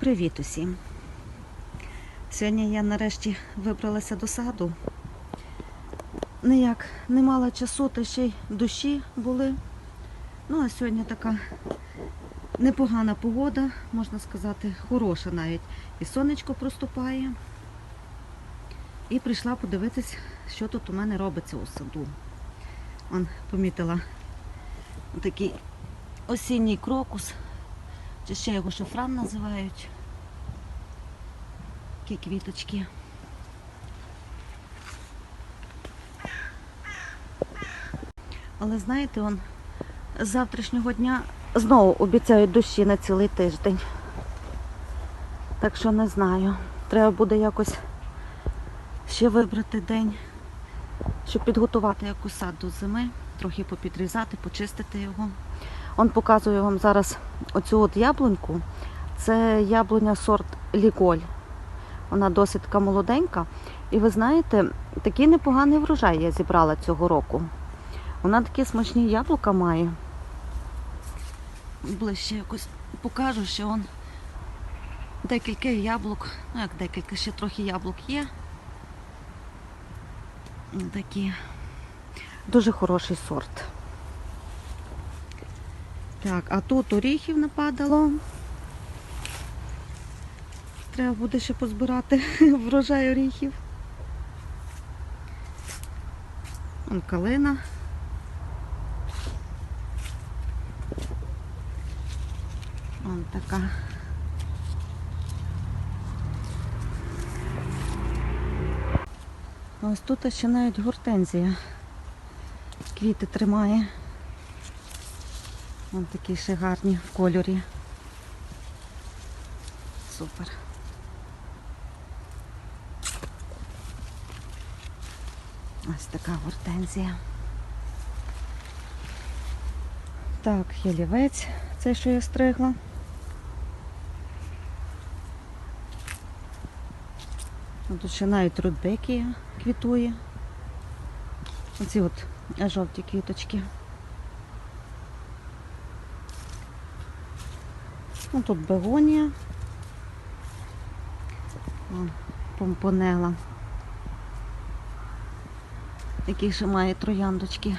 Привіт усім! Сьогодні я нарешті вибралася до саду. Ніяк не мала часу, та ще й дощі були. Ну, а сьогодні така непогана погода, можна сказати, хороша навіть. І сонечко проступає. І прийшла подивитись, що тут у мене робиться у саду. Он помітила такий осінній крокус, ще його шофран називають. Такі квіточки. Але знаєте, он з завтрашнього дня знову обіцяють дощі на цілий тиждень. Так що не знаю. Треба буде якось ще вибрати день, щоб підготувати якусь сад до зими, трохи попідрізати, почистити його. Он показую вам зараз оцю от яблуньку. Це яблуня сорт Ліголь. Вона досить молоденька. І ви знаєте, такий непоганий врожай я зібрала цього року. Вона такі смачні яблука має. Ближче якось покажу, що он декілька яблук, ну як декілька, ще трохи яблук є. Такі дуже хороший сорт. Так, а тут оріхів нападало. Треба буде ще позбирати врожай оріхів. Вон калина. Вон така. Ось тут ще навіть гортензія. Квіти тримає. Вон такі ще гарні в кольорі. Супер. Ось така гортензія. Так, ялівець, цей, що я стригла. Ну, Тут ще навіть рудбекія квітує. Оці от жовті квіточки. Ну, тут бегонія. Помпонела. Які ще має трояндочки.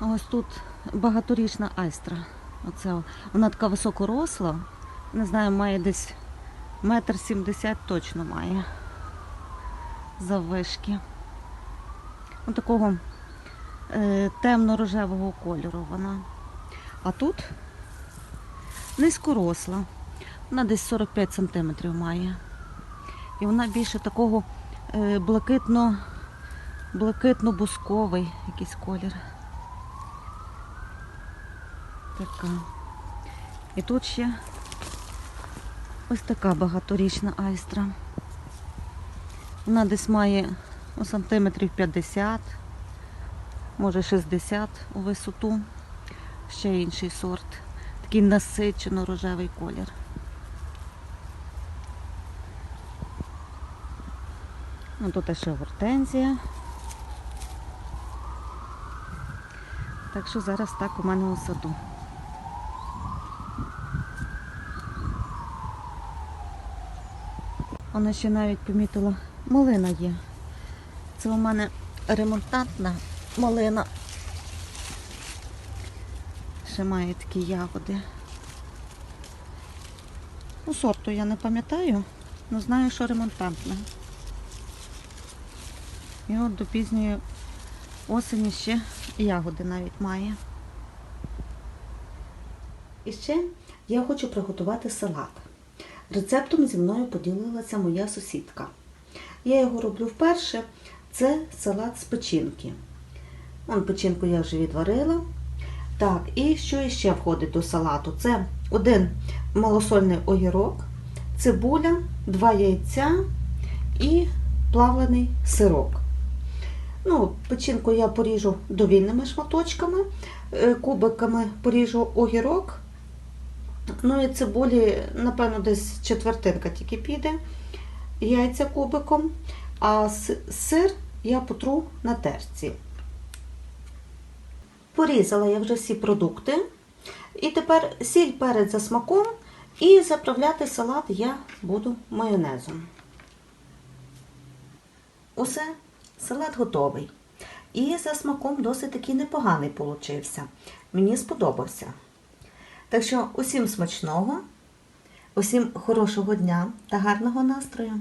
Ось тут багаторічна айстра. Оце, вона така високоросла. Не знаю, має десь метр сімдесят точно має заввишки. Ось такого темно-рожевого кольору вона. А тут низькоросла. Вона десь 45 сантиметрів має. І вона більше такого е, блакитно, блакитно-бусковий якийсь колір. Така. І тут ще ось така багаторічна айстра. Вона десь має ну, сантиметрів 50, може 60 у висоту. Ще інший сорт. Такий насичено рожевий колір. Ну, тут ще гортензія. Так що зараз так у мене у саду. Вона ще навіть помітила, малина є. Це у мене ремонтантна малина. Ще має такі ягоди. Ну, сорту я не пам'ятаю, але знаю, що ремонтантна. І от до пізньої осені ще ягоди навіть має. І ще я хочу приготувати салат. Рецептом зі мною поділилася моя сусідка. Я його роблю вперше. Це салат з печінки. Вон печінку я вже відварила. Так, і що ще входить до салату? Це один малосольний огірок, цибуля, два яйця і плавлений сирок. Ну, печінку я поріжу довільними шматочками, е, кубиками поріжу огірок. Ну і цибулі, напевно, десь четвертинка тільки піде, яйця кубиком, а сир я потру на терці. Порізала я вже всі продукти. І тепер сіль перець за смаком. І заправляти салат я буду майонезом. Усе, салат готовий. І за смаком досить такий непоганий получився. Мені сподобався. Так що усім смачного, усім хорошого дня та гарного настрою!